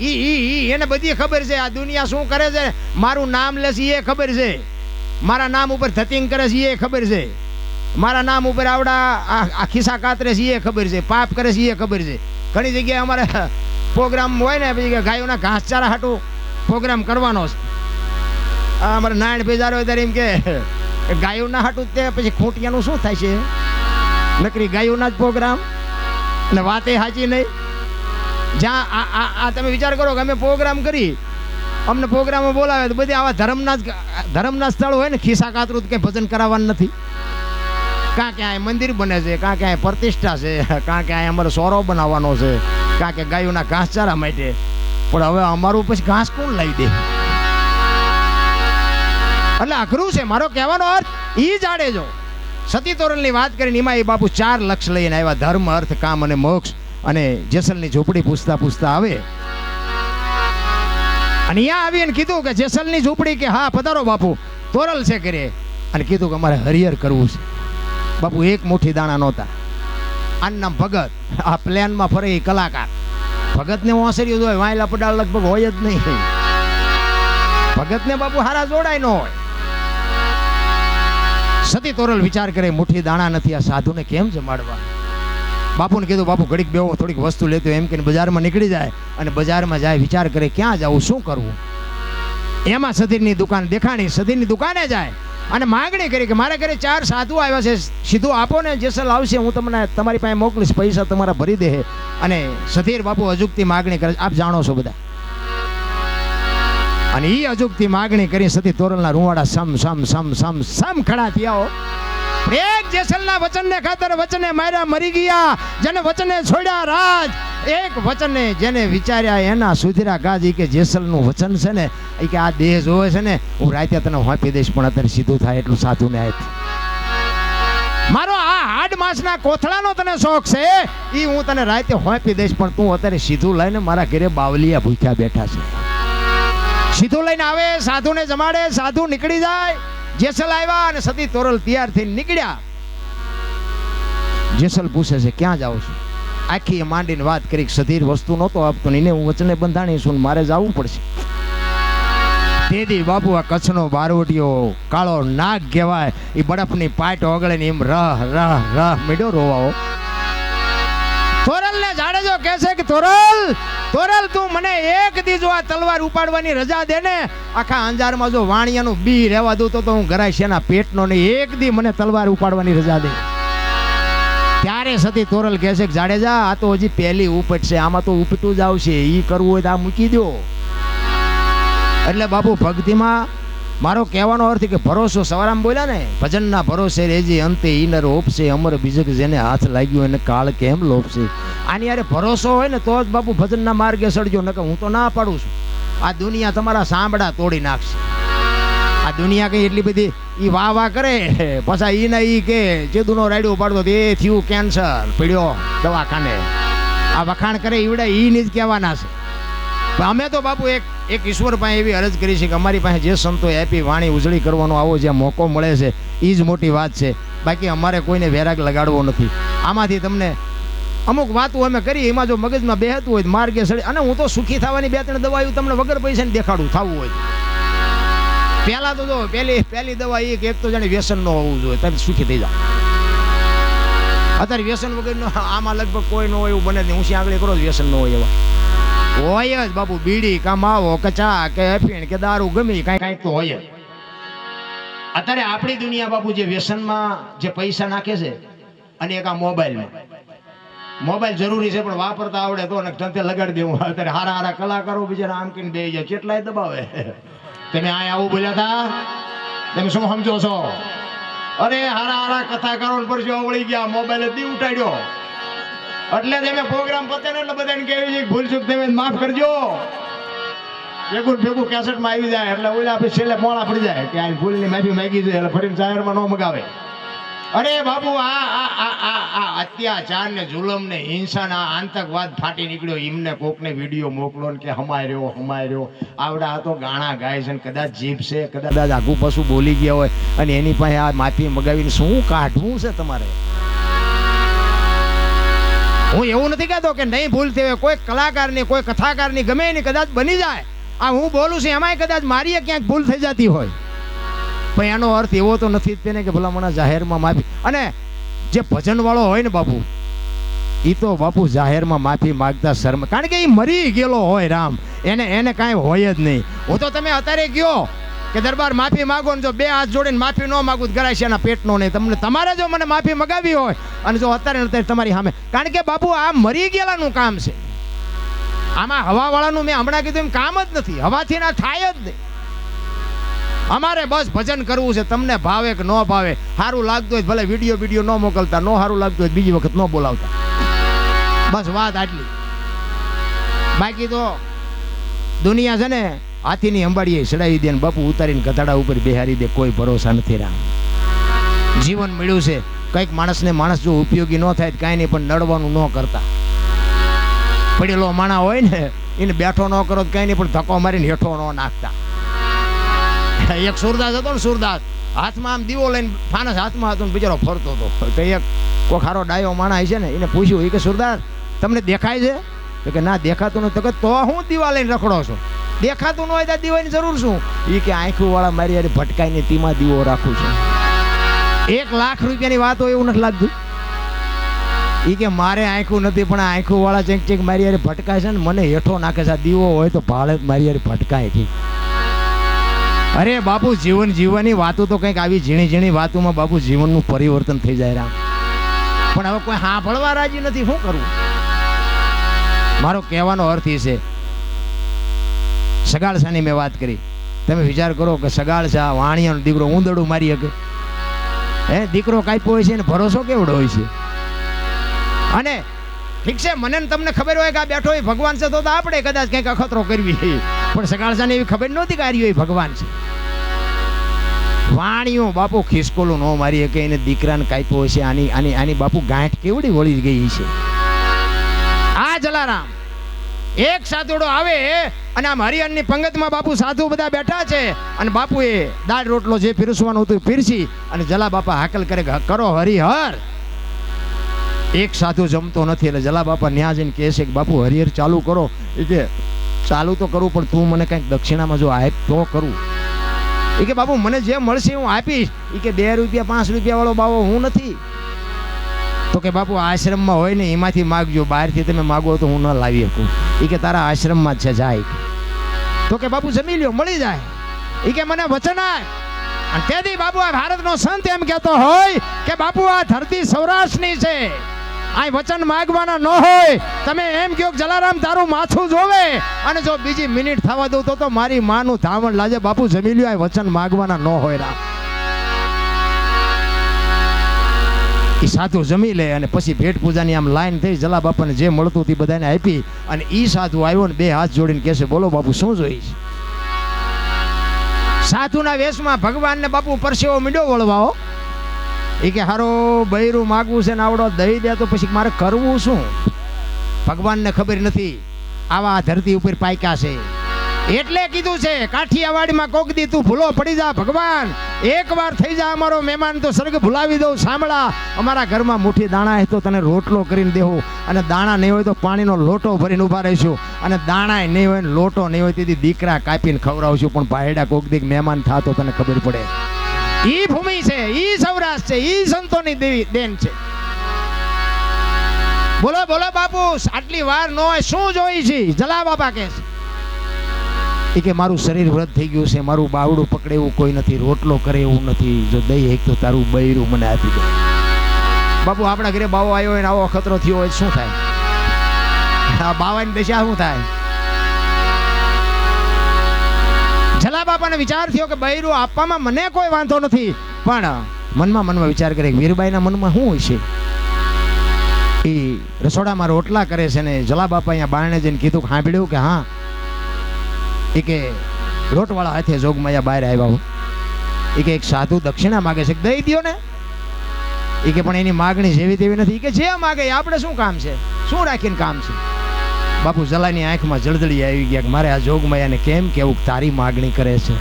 ઈ ઈ એને બધી ખબર છે, આ દુનિયા શું કરે છે? મારું નામ લે છે એ ખબર છે. મારા નામ ઉપર ધતિંગ કરે છે એ ખબર છે. મારા નામ ઉપર આવડા આ ખિસ્સા કાતરે છે એ ખબર છે. પાપ કરે છે એ ખબર છે. ઘણી જગ્યાએ અમારે પ્રોગ્રામ હોય ને, પછી ગાયોના ઘાસચારા હાટું પ્રોગ્રામ કરવાનો છે. અમારે નારાયણ બેજારો હોય ત્યારે એમ કે, ગાયોના હાટું તે, પછી ખૂંટિયાનું શું થાય છે? નકરી ગાયોના જ પ્રોગ્રામ? અને વાતે સાચી નહીં? જ્યાં આ આ તમે વિચાર કરો કે અમે પ્રોગ્રામ કરી, અમને પ્રોગ્રામમાં બોલાવે તો બધી આવા ધર્મના ધર્મના સ્થળ હોય ને, ખિસ્સા કાતરું કંઈ ભજન કરાવવાનું નથી. કાં ક્યાંય મંદિર બને છે, કાં ક્યાંય પ્રતિષ્ઠા છે, કાં ક્યાંય અમારે સોરો બનાવવાનો છે, કાં કે ગાયોના ઘાસચારા માટે. પણ હવે અમારું પછી ઘાસ કોણ લાવી દે? એટલે અઘરું છે, મારો કહેવાનો અર્થ એ જાડે જો. સતી તોરણની વાત કરીને એમાં એ બાપુ ચાર લક્ષ લઈને આવ્યા, ધર્મ, અર્થ, કામ અને મોક્ષ. અને જેસલની ઝૂંપડી પૂછતા પૂછતા આવે. અને અહીંયા આવીને કીધું કે જેસલની ઝૂંપડી કે હા, પધારો બાપુ, તોરલ છે કરે અને કીધું કે અમારે હરિહર કરવું છે. બાપુ, એક મુઠ્ઠી દાણા નહોતા. આનું નામ ભગત, આ પ્લેનમાં ફરે એ કલાકાર. ભગતને ઓસર્યું હોય વાયલા પડાળ લગભગ હોય જ નહીં. ભગતને બાપુ હારા જોડાય ન હોય. સતી તોરલ વિચાર કરે, મુઠ્ઠી દાણા નથી, આ સાધુને કેમ જમાડવા? બાપુને કીધું, બાપુ, ઘડીક બેવો થોડીક વસ્તુ લેતો એમ કે બજારમાં નીકળી જાય અને બજારમાં જાય, વિચાર કરે, ક્યાં જવું શું કરવું? એમાં સતીરની દુકાન દેખાણી સતીરની દુકાને જાય અને માગણી કરી કે, મારા ઘરે ચાર સાધુ આવ્યા છે, સીધું આપો ને જેસલ આવશે, હું તમને, તમારી પાસે મોકલીશ, પૈસા તમારા ભરી દે. અને સધીર બાપુ અજુકતી માગણી કરે આપ જાણો છો બધા. અને એ અજુકતી માગણી કરી સતી તોરલના રૂવાડા સમ સમ સમ સમ સમ ખડા થયા એક જેસલના વચનને ખાતર વચને માર્યા મરી ગયા. જેને વચને છોડ્યા રાજ. એક વચને જેને વિચાર્યા એના સુધીરા ગાજી. કે જેસલનું વચન છે ને એ કે આ દેહ જોવે છે ને, હું રાતે તને હોંપી દઈશ, પણ અત્યારે સીધું થાય એટલું સાધુને આપ મારો આ હાડ માસના કોથળાનો તને શોખ છે? એ હું તને રાતે હોંપી દઈશ, પણ તું અત્યારે સીધું લઈને મારા ઘરે બાવલિયા ભૂખ્યા બેઠા છે. સીધું લઈને આવે, સાધુને જમાડે, સાધુ નીકળી જાય. જેસલ આવ્યા અને સતી તોરલ તૈયાર થઈને નીકળ્યા. જેસલ પૂછે છે, ક્યાં જાઓ છો? આખી માંડીને વાત કરી સધીર વસ્તુ નહોતો આપતો ને હું વચને બંધાણી છું મારે જવું પડશે. તેથી બાપુ આ કચ્છનો બારવટીયો કાળો નાગ કહેવાય. એ બરફની પાટ ઓગળે ને એમ રહ રહ રહ મીડો રોવાઓ કહે છે કે તોરલ તોરલ તું મને એક દી જો આ તલવાર ઉપાડવાની રજા દે ને. આખા અંજારમાં જો વાણિયાનું બી રહેવા દઉં તો તો હું ગરાય શેના પેટનો ને એક દી મને તલવાર ઉપાડવાની રજા દે. ત્યારે સતી તોરલ કહે છે કે, જાડેજા, આ તો હજી પહેલી ઉપટ છે. આમાં તો ઉપટું જ આવશે. એ કરવું હોય તો આ મૂકી દો એટલે બાપુ ભક્તિમાં મારો કહેવાનો અર્થ કે ભરોસો સવારામ બોલ્યા ને, ભજનના ભરોસે રેજી અંતે ઈનર ઓપશે અમર બીજક જેને હાથ લાગ્યો એને કાળ કેમ લોપશે આની યારે ભરોસો હોય ને તો જ બાપુ ભજનના માર્ગે સડજો નકર હું તો ના પાડું છું. આ દુનિયા તમારા સાંભળા તોડી નાખશે. આ દુનિયા કઈ એટલી બધી ઈ વાહ વાહ કરે? પાછા ઈ ને ઈ કે, જેદુનો રાડ્યો પાડતો એ થયું કેન્સર. પીડ્યો દવાખાને. આ વખાણ કરે ઈવડે, ઈ જ કહેવાના છે. અમે તો બાપુ એક એક ઈશ્વર પાસે એવી અરજ કરી છે કે અમારી પાસે જે સંતો આપી વાણી ઉજળી કરવાનો આવો જે મોકો મળે છે એ જ મોટી વાત છે. બાકી અમારે કોઈને વેરાગ લગાડવો નથી. આમાંથી તમને અમુક વાતો અમે કરી એમાં જો મગજમાં બેહતું હોય માર્ગે સડે અને હું તો સુખી થવાની બે ત્રણ દવાઓ તમને વગર પૈસા દેખાડું, થવું હોય. પહેલા તો જો, પહેલી પહેલી દવા એ કે એક તો જાણે વ્યસન ન હોવું જોઈએ તમે સુખી થઈ જાઓ. અત્યારે વ્યસન વગરનો આમાં લગભગ કોઈ ન હોય એવું બને નહીં. હું આગળ કરો વ્યસન ન હોય એવા. હોય જ બાપુ, બીડી કમાવો કચા કે અફીણ કે દારૂ, ગમે કાંઈ કાંઈક તો હોય જ. અત્યારે આપણી દુનિયા બાપુ જે વ્યસનમાં જે પૈસા નાખે છે, અને એક આ મોબાઈલમાં. મોબાઈલ જરૂરી છે, પણ વાપરતા આવડે તો ધંધે લગાડી દેવું. અત્યારે હારા હારા કલાકારો બિચારા આમ કીને બે જાય કેટલાય દબાવે. તમે આ આવું બોલ્યા હતા તમે શું સમજો છો? અરે હારા હારા કથાકારો પર જો વળી ગયા, મોબાઈલ દી ઉઠાડ્યો એટલે તમે પ્રોગ્રામ પતે ને એટલે બધાને કહેવી છે ભૂલ ચૂક તમે માફ કરજો. ભેગું ભેગું ભેગું કેસેટમાં આવી જાય એટલે ઓલા પછી છેલ્લે મોડા પડી જાય કે આ ભૂલની માફી માંગી છે એટલે ફરીને જાહેરમાં ન મગાવે. અરે બાબુ, આ આ આ આ અત્યાચાર ને જુલમ ને હિંસા ના આતંકવાદ ફાટી નીકળ્યો. એમને કોકને વીડિયો મોકલો ને કે હમાય રહ્યો હમાય રહ્યો. આવડા તો ગાણા ગાય છે ને કદાચ જીભ છે, કદાચ આગુ પશુ બોલી ગયા હોય અને એની પાસે આ માફી મગાવીને શું કાઢવું છે તમારે? હું એવું નથી કહેતો કે નહીં ભૂલ થઈ હોય. કોઈ કલાકારની, કોઈ કથાકારની ગમે એની કદાચ બની જાય. આ હું બોલું છું, એમાંય કદાચ મારી ક્યાંક ભૂલ થઈ જતી હોય. પણ એનો અર્થ એવો તો નથી તેને કે ભલા જાહેરમાં માફી. અને જે ભજનવાળો હોય ને બાપુ એ તો બાપુ જાહેરમાં માફી માગતા શર્મ. કારણ કે એ મરી ગયેલો હોય રામ. એને એને કાંઈ હોય જ નહીં. હું તો તમે અત્યારે ગયો. કે દરબાર માફી માગો ને જો બે હાથ જોડીને માફી ન માગું ગરાય છે એના પેટનો નહીં. તમને તમારે જો મને માફી મગાવી હોય અને જો અત્યારે અત્યારે તમારી સામે. કારણ કે બાપુ, આ મરી ગયેલાનું કામ છે. આમાં હવાવાળાનું મેં હમણાં કીધું એમ કામ જ નથી. હવાથી ના થાય જ નહીં. અમારે બસ ભજન કરવું છે. તમને ભાવે કે ન ભાવે સારું લાગતું હોય ભલે વીડિયો વીડિયો ન મોકલતા, ન સારું લાગતું હોય બીજી વખત ન બોલાવતા. બસ વાત આટલી. બાકી તો દુનિયા છે ને હાથીની અંબાડીએ ચડાવી દે ને બાપુ ઉતારીને ગધાડા ઉપર બિહારી દે, કોઈ ભરોસા નથી રામ. જીવન મળ્યું છે. કંઈક માણસને માણસ જો ઉપયોગી ન થાય કાંઈ નહીં, પણ નડવાનું ન કરતા. પડેલો માણા હોય ને, એને બેઠો ન કરો કાંઈ નહીં, પણ ધક્કો મારીને હેઠો ન નાખતા. એક સુરદાસ હતો ને સુરદાસ, હાથમાં આમ દીવો લઈને ફાનસ હાથમાં હતો ને બિચારો ફરતો હતો. તો એક કોઈ ખારો ડાયો માણસ છે ને, એને પૂછ્યું એ કે સુરદાસ, તમને દેખાય છે? કે, ના, દેખાતું નથી. તો હું દીવા લઈને રખડો છો? દેખાતું ન હોય તો દીવાની જરૂર શું? એ કે આંખું વાળા મારી યાર ભટકાઈને તીમાં દીવો રાખું છું. એક લાખ રૂપિયાની વાત હોય એવું નથી લાગતું. એ કે મારે આંખું નથી, પણ આંખું વાળા ચેક ચેક મારી યાર ભટકાય છે ને, મને હેઠો નાખે છે. દીવો હોય તો ભાળે મારી યાર ભટકાય છે. અરે બાપુ, જીવન જીવવાની વાતો તો કંઈક આવી ઝીણી ઝીણી વાતોમાં બાપુ જીવનનું પરિવર્તન થઈ જાય રામ. પણ હવે કોઈ સાંભળવા રાજી નથી, શું કરવું મારો કહેવાનો અર્થ એ છે સગાળસાની મેં વાત કરી. તમે વિચાર કરો કે સગાળસા વાણિયાનો દીકરો ઊંદડું મારી શકે. હે, દીકરો કાપ્યો હોય છે ને ભરોસો કેવડો હોય છે? અને ઠીક છે, મને તમને ખબર હોય કે આ બેઠો હોય ભગવાન છે તો આપણે કદાચ કંઈક અખતરો કરવી પણ સગાળસાને એવી ખબર નહોતી કે આર્યો ભગવાન છે. વાણીઓ બાપુ ખિસકોલું ન મારી શકે, એને દીકરાને કાપ્યો છે આની આની આની બાપુ ગાંઠ કેવડી વળી ગઈ છે? આ જલારામ એક સાધુડો આવે અને આમ હરિહરની પંગતમાં બાપુ સાધુ બધા બેઠા છે અને બાપુએ દાળ રોટલો જે પીરસવાનું હતું પીરસી અને જલા બાપા હાકલ કરે કરો હરિહર. એક સાધુ જમતો નથી એટલે જલા બાપા ન્યા જઈને કહે છે કે, બાપુ, હરિહર ચાલુ કરો. એ કે, ચાલુ તો કરું, પણ તું મને કંઈક દક્ષિણામાં જો આપ તો કરું. એ કે, બાપુ, મને જે મળશે હું આપીશ. એ કે, બે રૂપિયા, પાંચ રૂપિયા વાળો બાવો હું નથી. તો કે, બાપુ, આશ્રમમાં હોય ને, એમાંથી માગજો. બહારથી તમે માગો તો હું ન લાવી શકું. એ કે તારા આશ્રમમાં છે, જાય. તો કે બાપુ જમી લ્યો મળી જાય. એ કે મને વચન આય અને તેથી બાપુ આ ભારતનો સંત એમ કહેતો હોય કે બાપુ, આ ધરતી સૌરાષ્ટ્રની છે. આ વચન માગવાના ન હોય. તમે એમ કહો કે જલારામ, તારું માથું જોવે. અને જો બીજી મિનિટ થવા દઉં તો તો મારી માનું ધાવણ લાજે. બાપુ જમી લ્યો આ વચન માગવાના ન હોય રામ. એ સાધુ જમી લે અને પછી ભેટ પૂજાની આમ લાઈન થઈ જલા બાપાને જે મળતું તે બધાને આપી અને એ સાધુ આવ્યો ને બે હાથ જોડીને કહેશે બોલો બાપુ, શું જોઈશ? સાધુના વેશમાં ભગવાનને બાપુ પરસેવો મીડો વળવાઓ એ કે, હારો, બૈરું માગવું છે ને આવડો દહી દે તો પછી મારે કરવું શું? ભગવાનને ખબર નથી, આવા ધરતી ઉપર પાયકા છે. એટલે કીધું છે, કાઠિયાવાડીમાં કોક દી તું ભૂલો પડી જા ભગવાન. એકવાર થઈ જાય અમારો મહેમાન, તો સ્વર્ગ ભૂલાવી દઉં. સાંભળા, અમારા ઘરમાં મુઠ્ઠી દાણા હે, તો તને રોટલો કરીને દેવું અને દાણા નહીં હોય તો પાણીનો લોટો ભરીને ઊભા રહીશું. અને દાણા નહીં હોય લોટો નહીં હોય, તેથી દીકરા કાપીને ખવડાવશું. પણ ભાઈડા કોક દીક મહેમાન થા, તો તને ખબર પડે. ઈ ભૂમિ છે, ઈ સૌરાષ્ટ્ર છે, ઈ સંતોની દેવી, દેન છે. બોલો બોલો બાપુ, આટલી વાર ન શું જોઈ છે? જલા બાપા કે છે. એ કે મારું શરીર વ્રત થઈ ગયું છે, મારું બાવડું પકડે એવું કોઈ નથી, રોટલો કરે એવું નથી, જો દઈ એક તો તારું બૈરું મને આપી દે. બાપુ, આપણા ઘરે બાવો આવ્યો હોય ને આવો ખતરો થયો હોય શું થાય? આ બાવાની દશા શું થાય? જલા બાપાને વિચાર થયો કે બૈરું આપવામાં મને કોઈ વાંધો નથી, પણ મનમાં મનમાં વિચાર કરે વીરબાઈના મનમાં શું હોય છે? એ રસોડામાં રોટલા કરે છે ને જલા બાપા અહીંયા બારણે જઈને કીધું સાંભળ્યું કે હા એ કે લોટવાળા હાથે જોગમાયા બહાર આવ્યા હું. એ કે એક સાધુ દક્ષિણા માગે છે. દઈ દ્યો ને. એ કે પણ એની માગણી જેવી તેવી નથી. કે જે માગે આપણે શું કામ છે? શું રાખીને કામ છે? બાપુ જલાની આંખમાં જળદળી આવી ગયા કે મારે આ જોગમાયાને કેમ કેવું તારી માગણી કરે છે?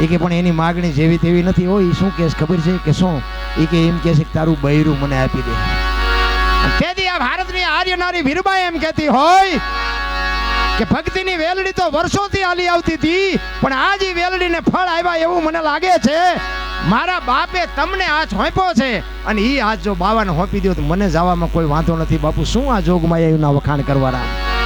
એ કે પણ એની માગણી જેવી તેવી નથી હોય. શું કેસ ખબર છે? કે શું? એ કે એમ કે છે કે તારું બૈરું મને આપી દે. તેથી આ ભારતની આર્ય નારી વીરબાઈ એમ કહેતી હોય? કે ભક્તિની વેલડી તો વર્ષોથી હાલી આવતી હતી, પણ આજ ઈ વેલડીને ફળ આવ્યા એવું મને લાગે છે. મારા બાપે તમને આ હોંપ્યો છે અને એ આજ જો બાવાને હોંપી દો તો મને જવામાં કોઈ વાંધો નથી. બાપુ, શું આ જોગમાં એના વખાણ કરવાના?